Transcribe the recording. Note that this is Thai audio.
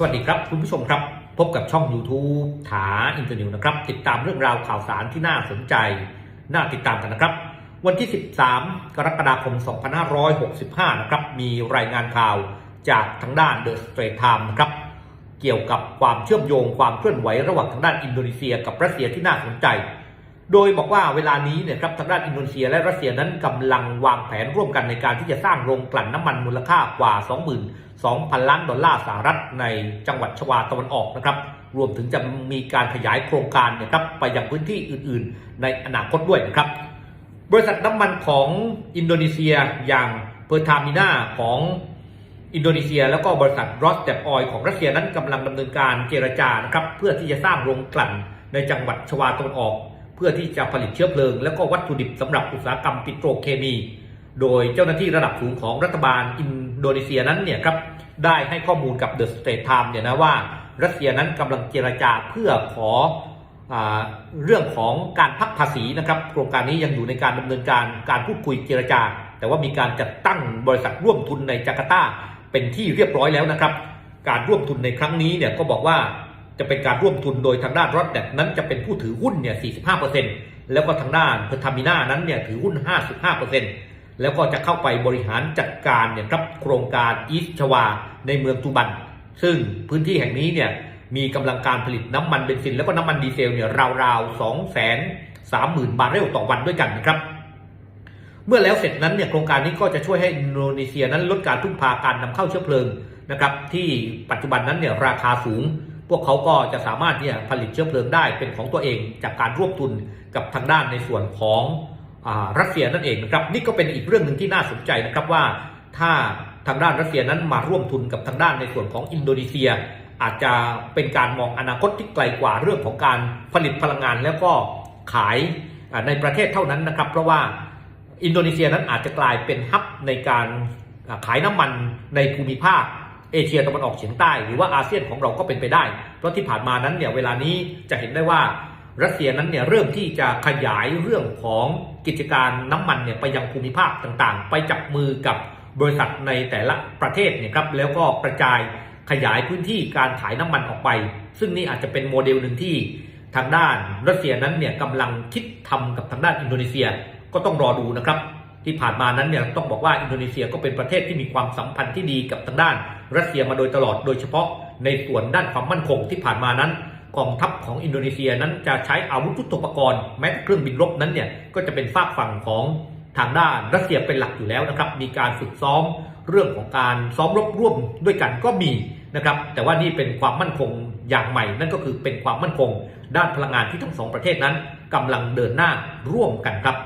สวัสดีครับคุณผู้ชมครับ พบกับช่อง YouTube ถาอินเตอร์นิวนะครับ ติดตามเรื่องราวข่าวสารที่น่าสนใจ น่าติดตามกันนะครับ วันที่ 13 กรกฎาคม 2565 นะครับ มีรายงานข่าวจากทางด้าน The Straits Times นะครับเกี่ยวกับความเชื่อมโยงความเคลื่อนไหวระหว่างทางด้านอินโดนีเซียกับรัสเซียที่น่าสนใจ โดยบอกว่าเวลานี้เนี่ยครับทางด้านอินโดนีเซียและรัสเซียนั้นกำลังวางแผนร่วมกันในการที่จะสร้างโรงกลั่นน้ำมันมูลค่ากว่า 2,000 ล้านดอลลาร์สหรัฐในจังหวัดชวาตะวันออกนะครับ รวมถึงจะมีการขยายโครงการนะครับไปยังพื้นที่อื่นๆ ในอนาคตด้วยนะครับ บริษัทน้ำมันของอินโดนีเซียอย่างเพอร์ทามินาของอินโดนีเซีย แล้วก็บริษัทรอสแตบออยของรัสเซียนั้นกำลังดำเนินการเจรจานะครับเพื่อที่จะสร้างโรงกลั่นในจังหวัดชวาตะวันออก เพื่อที่จะผลิตเชื้อเพลิง และก็วัตถุดิบสำหรับอุตสาหกรรมปิโตรเคมี โดยเจ้าหน้าที่ระดับสูงของรัฐบาลอินโดนีเซียนั้นเนี่ยครับได้ให้ข้อมูลกับเดอะสเตทไทม์เนี่ยนะว่ารัสเซียนั้นกำลังเจรจาเพื่อขออเรื่องของการพักภาษีนะครับโครงการนี้ยังอยู่ในการดำเนินการการพูดคุยเจรจา แต่ว่ามีการจัดตั้งบริษัทร่วมทุนในจาการ์ตาเป็นที่เรียบร้อยแล้วนะครับ การร่วมทุนในครั้งนี้เนี่ยก็บอกว่าจะเป็นการร่วมทุนโดยทางด้านรอดแดนั้นจะเป็นผู้ถือหุ้นเนี่ย 45%แล้วก็ทางด้านเพอร์ทามินานั้นเนี่ยถือหุ้น 55% แล้วก็จะเข้าไปบริหารจัดการเนี่ยครับโครงการอีสชวาในเมืองตูบัน ซึ่งพื้นที่แห่งนี้เนี่ยมีกำลังการผลิตน้ำมันเบนซิน แล้วก็น้ำมันดีเซลเนี่ยราวๆ2 3 0 0 0 0บาร์เรลต่อวันด้วยกันนะครับ เมื่อแล้วเสร็จนั้นเนี่ยโครงการนี้ก็จะช่วยให้อินโดนีเซียนั้นลดการพึ่งพาการนำเข้าเชื้อเพลิงนะครับที่ปัจจุบันนั้นเนี่ยราคาสูง พวกเขาก็จะสามารถเนี่ยผลิตเชื้อเพลิงได้เป็นของตัวเองจากการร่วมทุนกับทางด้านในส่วนของ รัสเซียนั่นเองนะครับนี่ก็เป็นอีกเรื่องหนึ่งที่น่าสนใจนะครับว่า ถ้าทางด้านรัสเซียนั้นมาร่วมทุนกับทางด้านในส่วนของอินโดนีเซีย อาจจะเป็นการมองอนาคตที่ไกลกว่าเรื่องของการผลิตพลังงานแล้วก็ขายในประเทศเท่านั้นนะครับ เพราะว่าอินโดนีเซียนั้นอาจจะกลายเป็นฮับในการขายน้ำมันในภูมิภาคเอเชียตะวันออกเฉียงใต้ หรือว่าอาเซียนของเราก็เป็นไปได้ เพราะที่ผ่านมานั้นเนี่ยเวลานี้จะเห็นได้ว่า รัสเซียนั้นเนี่ยเริ่มที่จะขยายเรื่องของกิจการน้ำมันเนี่ยไปยังภูมิภาคต่างๆ ไปจับมือกับบริษัทในแต่ละประเทศเนี่ยครับแล้วก็กระจายขยายพื้นที่การขายน้ำมันออกไป ซึ่งนี่อาจจะเป็นโมเดลหนึ่งที่ทางด้านรัสเซียนั้นเนี่ยกำลังคิดทำกับทางด้านอินโดนีเซียก็ต้องรอดูนะครับ ที่ผ่านมานั้นเนี่ยต้องบอกว่าอินโดนีเซียก็เป็นประเทศที่มีความสัมพันธ์ที่ดีกับทางด้านรัสเซียมาโดยตลอดโดยเฉพาะในส่วนด้านความมั่นคงที่ผ่านมานั้น กองทัพของอินโดนีเซียนั้นจะใช้อาวุธยุทโธปกรณ์แม้เครื่องบินรบนั้นเนี่ยก็จะเป็นฝากฝั่งของทางด้านรัสเซียเป็นหลักอยู่แล้วนะครับมีการฝึกซ้อมเรื่องของการซ้อมรบร่วมด้วยกันก็มีนะครับแต่ว่านี่เป็นความมั่นคงอย่างใหม่ นั่นก็คือเป็นความมั่นคง ด้านพลังงานที่ทั้งสองประเทศนั้นกำลังเดินหน้าร่วมกันครับ